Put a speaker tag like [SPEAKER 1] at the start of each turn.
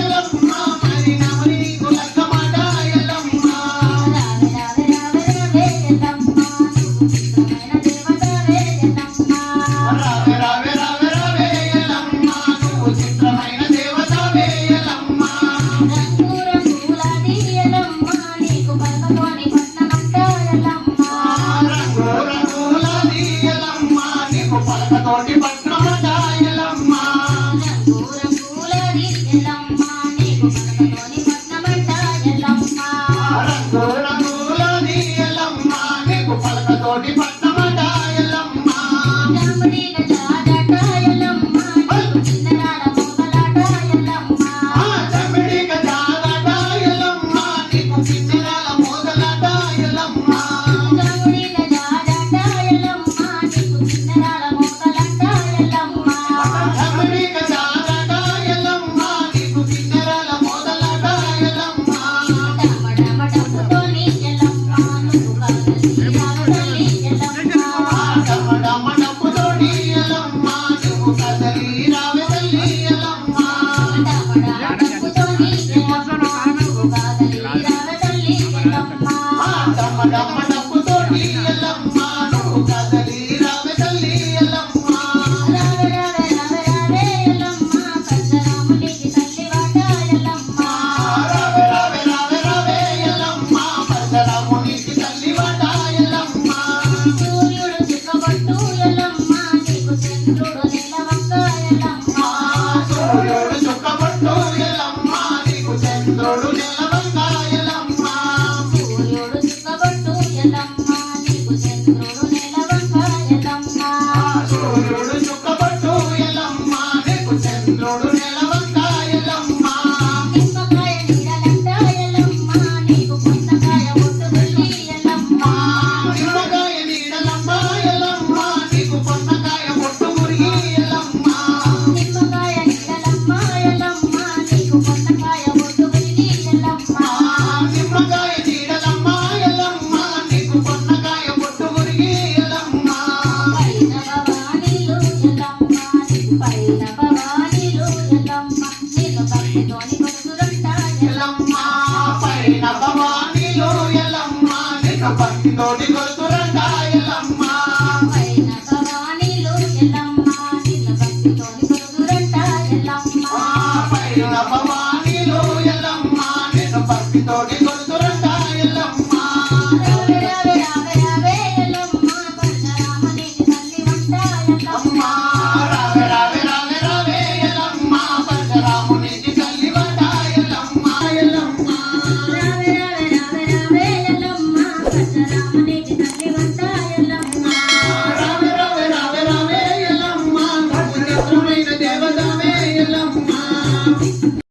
[SPEAKER 1] Get up, కదిలియలమ్మాను కదలి.
[SPEAKER 2] Donnie.